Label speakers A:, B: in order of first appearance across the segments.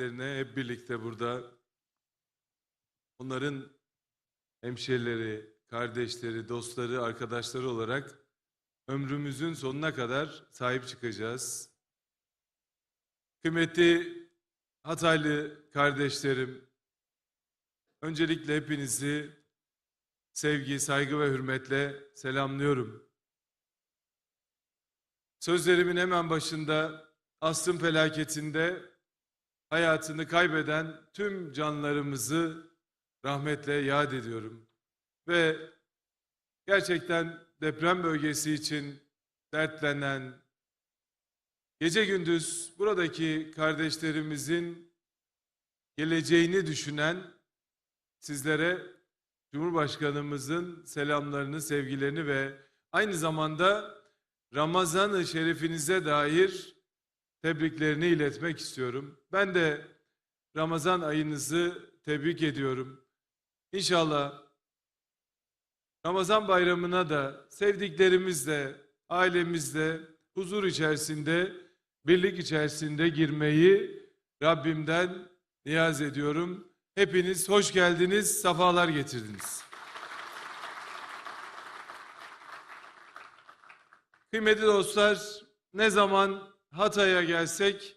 A: Lerine hep birlikte burada onların hemşerileri, kardeşleri, dostları, arkadaşları olarak ömrümüzün sonuna kadar sahip çıkacağız. Kıymetli Hataylı kardeşlerim, öncelikle hepinizi sevgi, saygı ve hürmetle selamlıyorum. Sözlerimin hemen başında asrın felaketinde hayatını kaybeden tüm canlarımızı rahmetle yad ediyorum. Ve gerçekten deprem bölgesi için dertlenen, gece gündüz buradaki kardeşlerimizin geleceğini düşünen sizlere Cumhurbaşkanımızın selamlarını, sevgilerini ve aynı zamanda Ramazan-ı Şerifinize dair tebriklerini iletmek istiyorum. Ben de Ramazan ayınızı tebrik ediyorum. İnşallah Ramazan bayramına da sevdiklerimizle, ailemizle huzur içerisinde, birlik içerisinde girmeyi Rabbimden niyaz ediyorum. Hepiniz hoş geldiniz, safalar getirdiniz. Kıymetli dostlar, ne zaman Hatay'a gelsek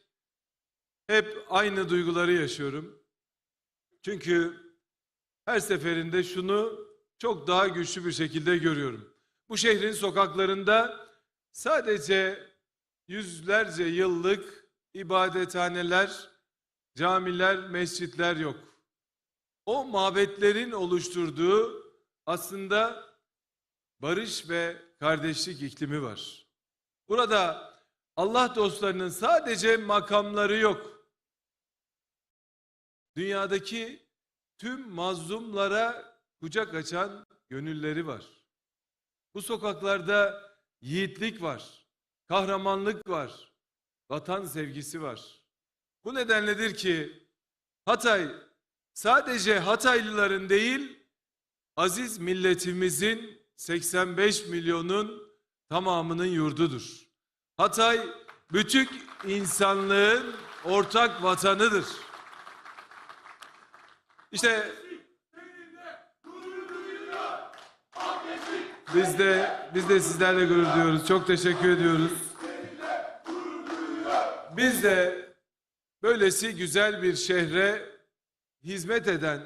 A: hep aynı duyguları yaşıyorum. Çünkü her seferinde şunu çok daha güçlü bir şekilde görüyorum. Bu şehrin sokaklarında sadece yüzlerce yıllık ibadethaneler, camiler, mescitler yok. O mabetlerin oluşturduğu aslında barış ve kardeşlik iklimi var. Burada Allah dostlarının sadece makamları yok. Dünyadaki tüm mazlumlara kucak açan gönülleri var. Bu sokaklarda yiğitlik var, kahramanlık var, vatan sevgisi var. Bu nedenledir ki Hatay sadece Hataylıların değil, aziz milletimizin 85 milyonun tamamının yurdudur. Hatay bütün insanlığın ortak vatanıdır. İşte biz de biz de sizlerle gurur duyuyoruz. Çok teşekkür ediyoruz. Biz de böylesi güzel bir şehre hizmet eden,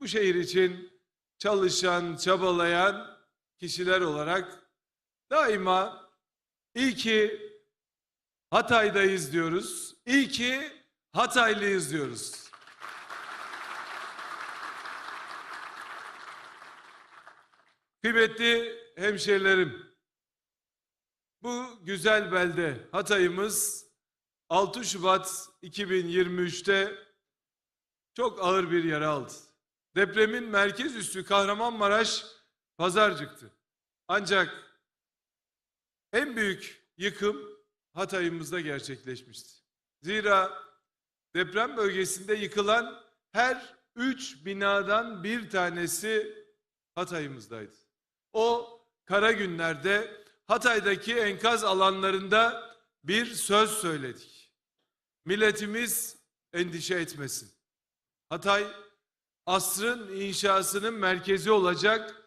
A: bu şehir için çalışan, çabalayan kişiler olarak daima iyi ki Hatay'dayız diyoruz. İyi ki Hataylıyız diyoruz. Kıymetli hemşerilerim, bu güzel belde Hatay'ımız 6 Şubat 2023'te çok ağır bir yara aldı. Depremin merkez üssü Kahramanmaraş Pazarcık'tı. Ancak en büyük yıkım Hatay'ımızda gerçekleşmişti. Zira deprem bölgesinde yıkılan her üç binadan bir tanesi Hatay'ımızdaydı. O kara günlerde Hatay'daki enkaz alanlarında bir söz söyledik. Milletimiz endişe etmesin. Hatay asrın inşasının merkezi olacak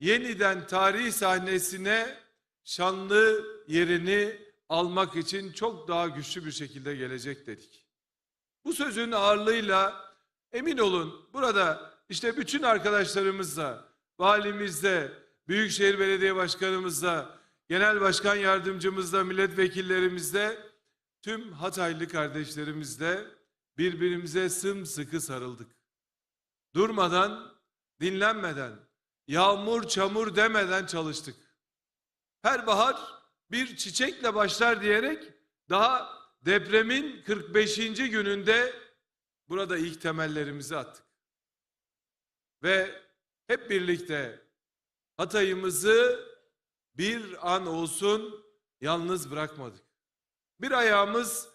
A: yeniden tarih sahnesine şanlı yerini almak için çok daha güçlü bir şekilde gelecek dedik. Bu sözün ağırlığıyla emin olun burada işte bütün arkadaşlarımızla, valimizle, Büyükşehir Belediye Başkanımızla, Genel Başkan Yardımcımızla, milletvekillerimizle, tüm Hataylı kardeşlerimizle birbirimize sımsıkı sarıldık. Durmadan, dinlenmeden, yağmur çamur demeden çalıştık. Her bahar bir çiçekle başlar diyerek daha depremin 45. gününde burada ilk temellerimizi attık. Ve hep birlikte Hatay'ımızı bir an olsun yalnız bırakmadık. Bir ayağımız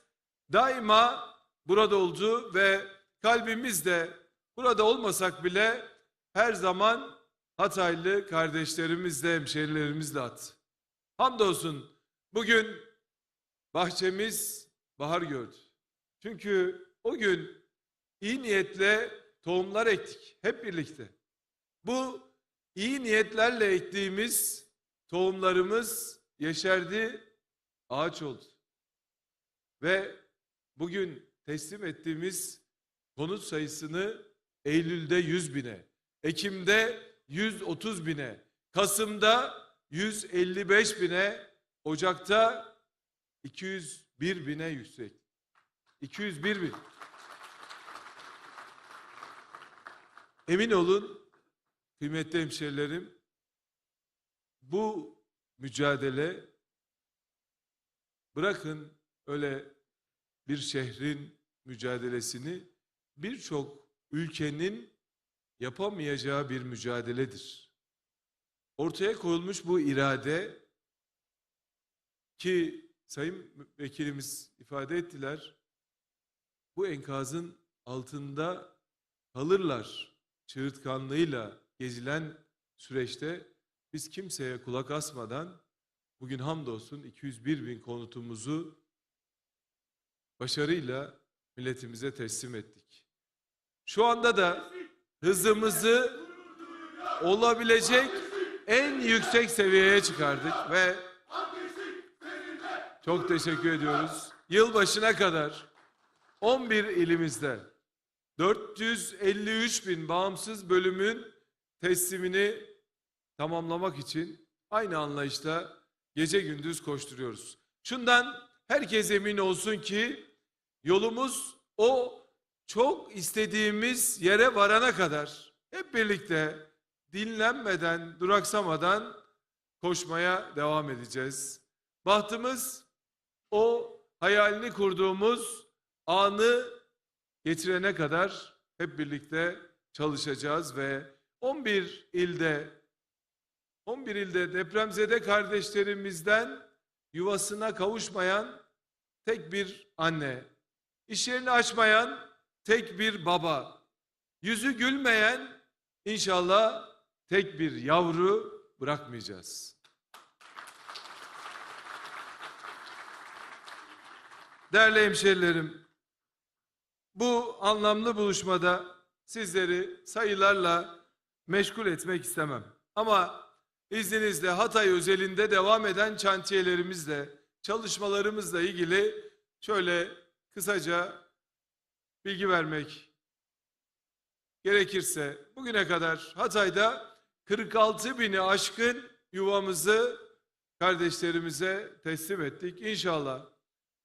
A: daima burada oldu ve kalbimiz de burada olmasak bile her zaman Hataylı kardeşlerimizle, hemşerilerimizle attı. Hamdolsun bugün bahçemiz bahar gördü. Çünkü o gün iyi niyetle tohumlar ektik hep birlikte. Bu iyi niyetlerle ektiğimiz tohumlarımız yeşerdi, ağaç oldu. Ve bugün teslim ettiğimiz konut sayısını Eylül'de 100 bine, Ekim'de 130 bine, Kasım'da 155 bine, Ocak'ta 201 bine yüksek. 201 bin. Emin olun kıymetli hemşerilerim bu mücadele bırakın öyle bir şehrin mücadelesini birçok ülkenin yapamayacağı bir mücadeledir. Ortaya koyulmuş bu irade ki Sayın Vekilimiz ifade ettiler, bu enkazın altında kalırlar çığırtkanlığıyla gezilen süreçte biz kimseye kulak asmadan bugün hamdolsun 201 bin konutumuzu başarıyla milletimize teslim ettik. Şu anda da hızımızı olabilecek en yüksek seviyeye çıkardık ve çok teşekkür ediyoruz. Yılbaşına kadar 11 ilimizde 453 bin bağımsız bölümün teslimini tamamlamak için aynı anlayışla gece gündüz koşturuyoruz. Şundan herkes emin olsun ki yolumuz o çok istediğimiz yere varana kadar hep birlikte dinlenmeden, duraksamadan koşmaya devam edeceğiz. Bahtımız o hayalini kurduğumuz anı getirene kadar hep birlikte çalışacağız ve 11 ilde 11 ilde depremzede kardeşlerimizden yuvasına kavuşmayan tek bir anne, iş yerini açmayan tek bir baba, yüzü gülmeyen inşallah tek bir yavru bırakmayacağız. Değerli hemşerilerim, bu anlamlı buluşmada sizleri sayılarla meşgul etmek istemem. Ama izninizle Hatay özelinde devam eden çantiyelerimizle, çalışmalarımızla ilgili şöyle kısaca bilgi vermek gerekirse bugüne kadar Hatay'da 46 bini aşkın yuvamızı kardeşlerimize teslim ettik. İnşallah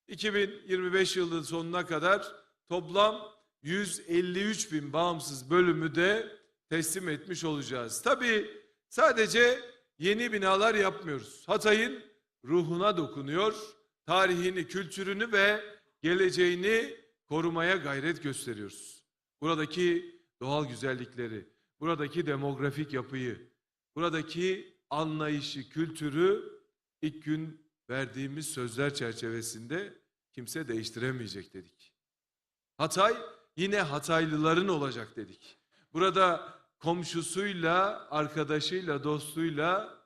A: 2025 yılının sonuna kadar toplam 153 bin bağımsız bölümü de teslim etmiş olacağız. Tabii sadece yeni binalar yapmıyoruz. Hatay'ın ruhuna dokunuyor, tarihini, kültürünü ve geleceğini korumaya gayret gösteriyoruz. Buradaki doğal güzellikleri, buradaki demografik yapıyı, buradaki anlayışı, kültürü ilk gün verdiğimiz sözler çerçevesinde kimse değiştiremeyecek dedik. Hatay yine Hataylıların olacak dedik. Burada komşusuyla, arkadaşıyla, dostuyla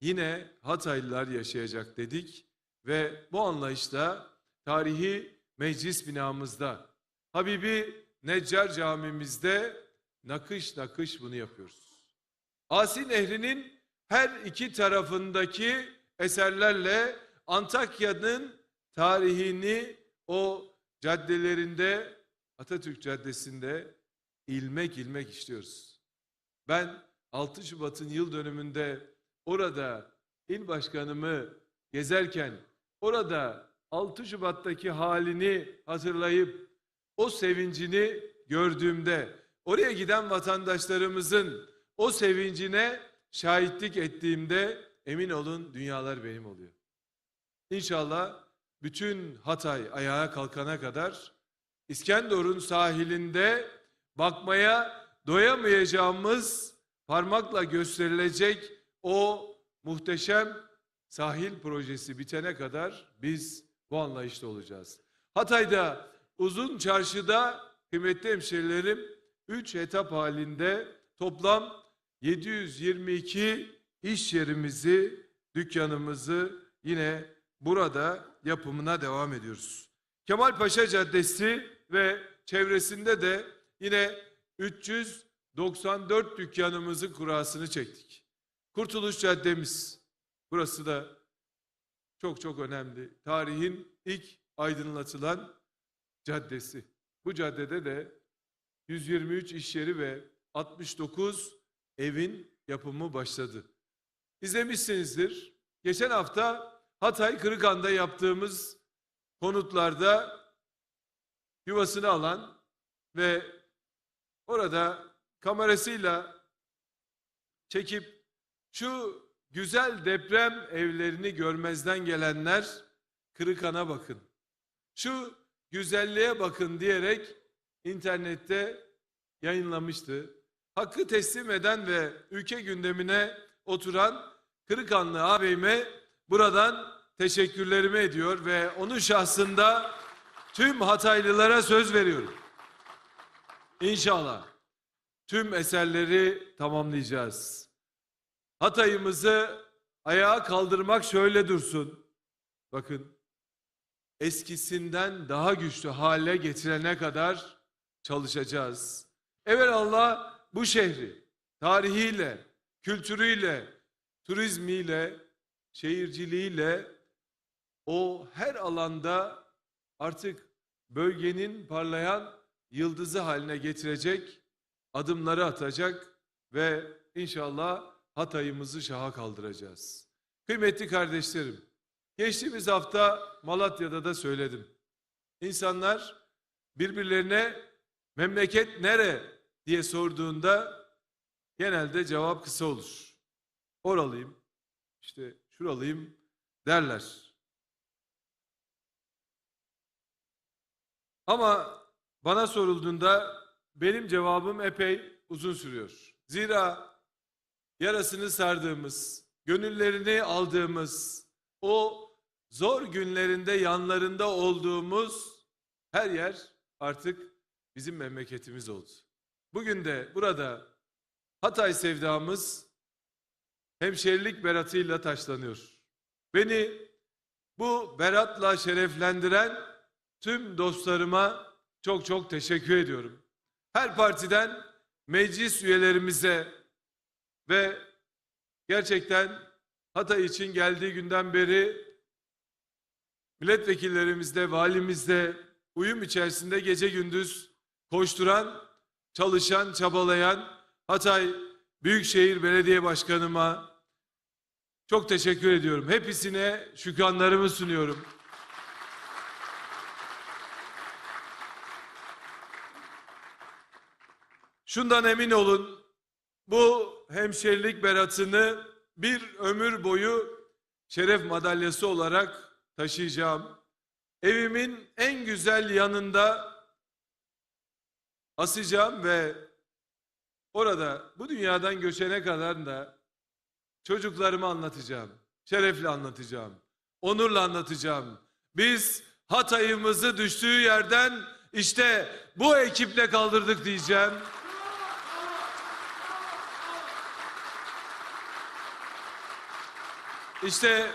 A: yine Hataylılar yaşayacak dedik ve bu anlayışla tarihi meclis binamızda Habibi Neccar camimizde nakış nakış bunu yapıyoruz. Asi Nehri'nin her iki tarafındaki eserlerle Antakya'nın tarihini o caddelerinde Atatürk Caddesi'nde ilmek ilmek işliyoruz. Ben 6 Şubat'ın yıl dönümünde orada il başkanımı gezerken orada 6 Şubat'taki halini hatırlayıp o sevincini gördüğümde oraya giden vatandaşlarımızın o sevincine şahitlik ettiğimde emin olun dünyalar benim oluyor. İnşallah bütün Hatay ayağa kalkana kadar İskenderun sahilinde bakmaya doyamayacağımız parmakla gösterilecek o muhteşem sahil projesi bitene kadar biz bu anlayışta olacağız. Hatay'da uzun çarşıda kıymetli hemşerilerim 3 etap halinde toplam 722 iş yerimizi, dükkanımızı yine burada yapımına devam ediyoruz. Kemalpaşa Caddesi ve çevresinde de yine 394 dükkanımızın kurasını çektik. Kurtuluş Caddemiz. Burası da çok çok önemli. Tarihin ilk aydınlatılan caddesi. Bu caddede de 123 iş yeri ve 69 evin yapımı başladı. İzlemişsinizdir. Geçen hafta Hatay Kırıkan'da yaptığımız konutlarda yuvasını alan ve orada kamerasıyla çekip şu güzel deprem evlerini görmezden gelenler Kırıkan'a bakın. Şu güzelliğe bakın diyerek internette yayınlamıştı. Hakkı teslim eden ve ülke gündemine oturan Kırıkanlı ağabeyime buradan teşekkürlerimi ediyor ve onun şahsında tüm Hataylılara söz veriyorum. İnşallah tüm eserleri tamamlayacağız. Hatay'ımızı ayağa kaldırmak şöyle dursun. Bakın eskisinden daha güçlü hale getirene kadar çalışacağız. Allah bu şehri tarihiyle, kültürüyle, turizmiyle, şehirciliğiyle o her alanda artık bölgenin parlayan yıldızı haline getirecek adımları atacak ve inşallah Hatay'ımızı şaha kaldıracağız. Kıymetli kardeşlerim, geçtiğimiz hafta Malatya'da da söyledim. İnsanlar birbirlerine memleket nere diye sorduğunda genelde cevap kısa olur. Oralıyım, işte şuralıyım derler. Ama bana sorulduğunda benim cevabım epey uzun sürüyor. Zira yarasını sardığımız, gönüllerini aldığımız, o zor günlerinde yanlarında olduğumuz her yer artık bizim memleketimiz oldu. Bugün de burada Hatay sevdamız hemşerilik beratıyla taşlanıyor. Beni bu beratla şereflendiren tüm dostlarıma çok çok teşekkür ediyorum. Her partiden meclis üyelerimize ve gerçekten Hatay için geldiği günden beri milletvekillerimizde, valimizde uyum içerisinde gece gündüz koşturan, çalışan, çabalayan Hatay Büyükşehir Belediye Başkanıma çok teşekkür ediyorum. Hepsine şükranlarımı sunuyorum. Şundan emin olun, bu hemşerilik beratını bir ömür boyu şeref madalyası olarak taşıyacağım. Evimin en güzel yanında asacağım ve orada bu dünyadan göçene kadar da çocuklarıma anlatacağım. Şerefle anlatacağım. Onurla anlatacağım. Biz Hatay'ımızı düştüğü yerden işte bu ekiple kaldırdık diyeceğim. İşte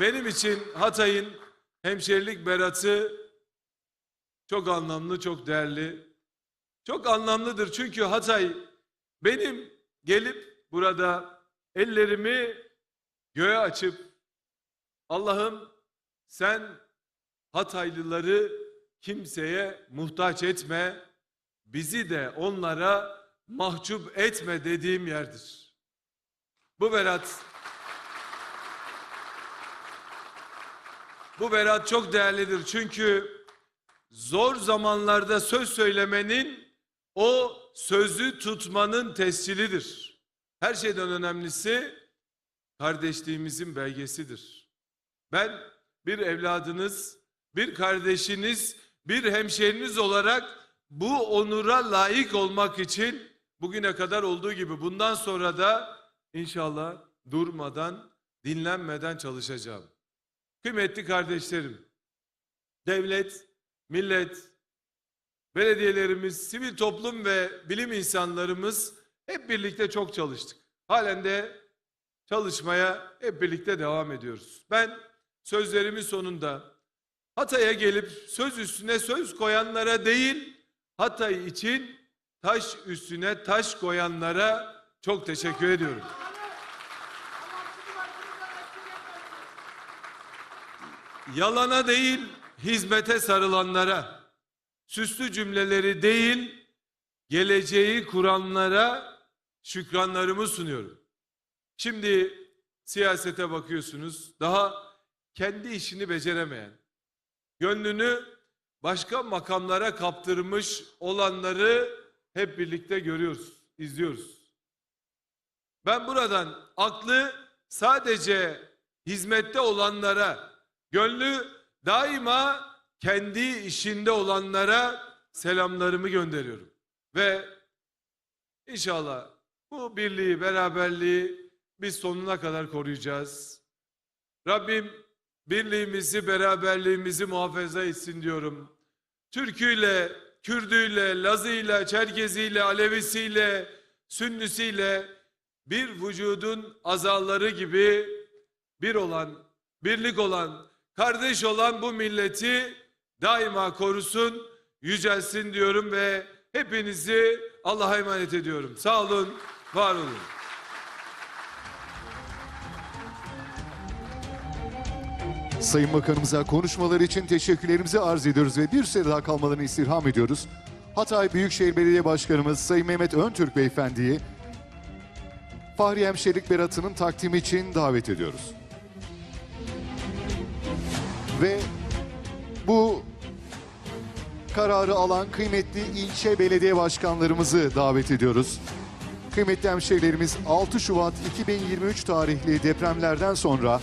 A: benim için Hatay'ın hemşerilik beratı çok anlamlı, çok değerli. Çok anlamlıdır çünkü Hatay benim gelip burada ellerimi göğe açıp Allah'ım sen Hataylıları kimseye muhtaç etme, bizi de onlara mahcup etme dediğim yerdir. Bu berat Bu berat çok değerlidir çünkü zor zamanlarda söz söylemenin o sözü tutmanın tescilidir. Her şeyden önemlisi kardeşliğimizin belgesidir. Ben bir evladınız, bir kardeşiniz, bir hemşeriniz olarak bu onura layık olmak için bugüne kadar olduğu gibi bundan sonra da inşallah durmadan, dinlenmeden çalışacağım. Kıymetli kardeşlerim, devlet, millet, belediyelerimiz, sivil toplum ve bilim insanlarımız hep birlikte çok çalıştık. Halen de çalışmaya hep birlikte devam ediyoruz. Ben sözlerimin sonunda Hatay'a gelip söz üstüne söz koyanlara değil, Hatay için taş üstüne taş koyanlara çok teşekkür ediyorum. Yalana değil, hizmete sarılanlara, süslü cümleleri değil, geleceği kuranlara şükranlarımı sunuyorum. Şimdi siyasete bakıyorsunuz, daha kendi işini beceremeyen, gönlünü başka makamlara kaptırmış olanları hep birlikte görüyoruz, izliyoruz. Ben buradan aklı sadece hizmette olanlara, gönlü daima kendi işinde olanlara selamlarımı gönderiyorum. Ve inşallah bu birliği, beraberliği biz sonuna kadar koruyacağız. Rabbim birliğimizi, beraberliğimizi muhafaza etsin diyorum. Türküyle, Kürdüyle, Lazıyla, Çerkeziyle, Alevisiyle, Sünnisiyle bir vücudun azaları gibi bir olan, birlik olan, kardeş olan bu milleti daima korusun, yücelsin diyorum ve hepinizi Allah'a emanet ediyorum. Sağ olun, var olun.
B: Sayın Bakanımıza konuşmaları için teşekkürlerimizi arz ediyoruz ve bir süre daha kalmalarını istirham ediyoruz. Hatay Büyükşehir Belediye Başkanımız Sayın Mehmet Öntürk Beyefendi'yi Fahri Hemşerik Beratı'nın takdimi için davet ediyoruz. Ve bu kararı alan kıymetli ilçe belediye başkanlarımızı davet ediyoruz. Kıymetli hemşehrilerimiz 6 Şubat 2023 tarihli depremlerden sonra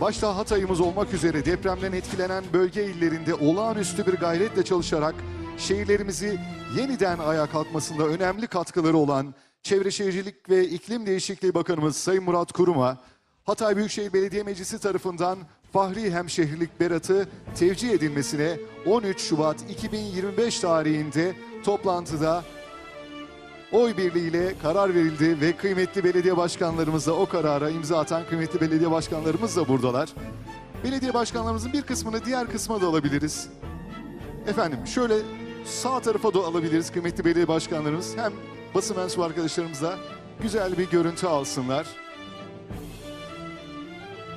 B: başta Hatay'ımız olmak üzere depremden etkilenen bölge illerinde olağanüstü bir gayretle çalışarak şehirlerimizi yeniden ayağa kalkmasında önemli katkıları olan Çevre Şehircilik ve İklim Değişikliği Bakanımız Sayın Murat Kurum'a Hatay Büyükşehir Belediye Meclisi tarafından Fahri Hemşehrilik Beratı tevcih edilmesine 13 Şubat 2025 tarihinde toplantıda oy birliğiyle karar verildi ve kıymetli belediye başkanlarımız da o karara imza atan kıymetli belediye başkanlarımız da buradalar. Belediye başkanlarımızın bir kısmını diğer kısma da alabiliriz. Efendim şöyle sağ tarafa da alabiliriz kıymetli belediye başkanlarımız. Hem basın mensubu arkadaşlarımız da güzel bir görüntü alsınlar.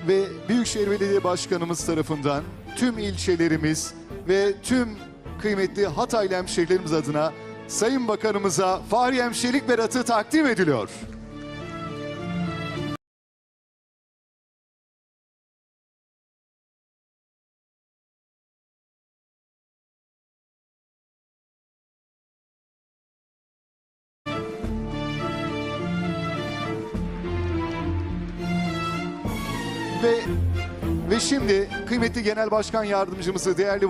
B: Ve Büyükşehir Belediye Başkanımız tarafından tüm ilçelerimiz ve tüm kıymetli Hataylı hemşehrilerimiz adına Sayın Bakanımıza Fahri Hemşirelik Beratı takdim ediliyor. Şimdi kıymetli Genel Başkan Yardımcımızı değerli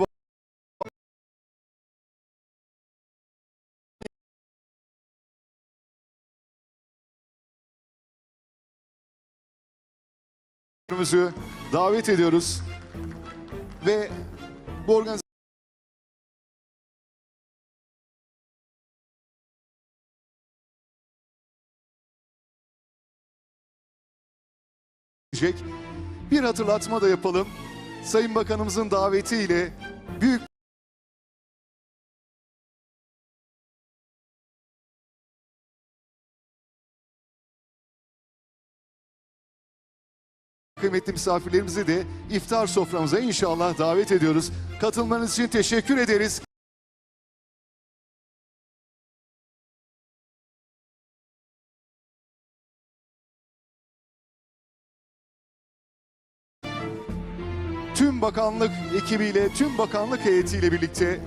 B: Başkanımızı davet ediyoruz. Ve bu organizasyon bir hatırlatma da yapalım. Sayın Bakanımızın davetiyle büyük kıymetli misafirlerimizi de iftar soframıza inşallah davet ediyoruz. Katılmanız için teşekkür ederiz. Bakanlık ekibiyle, tüm bakanlık heyetiyle birlikte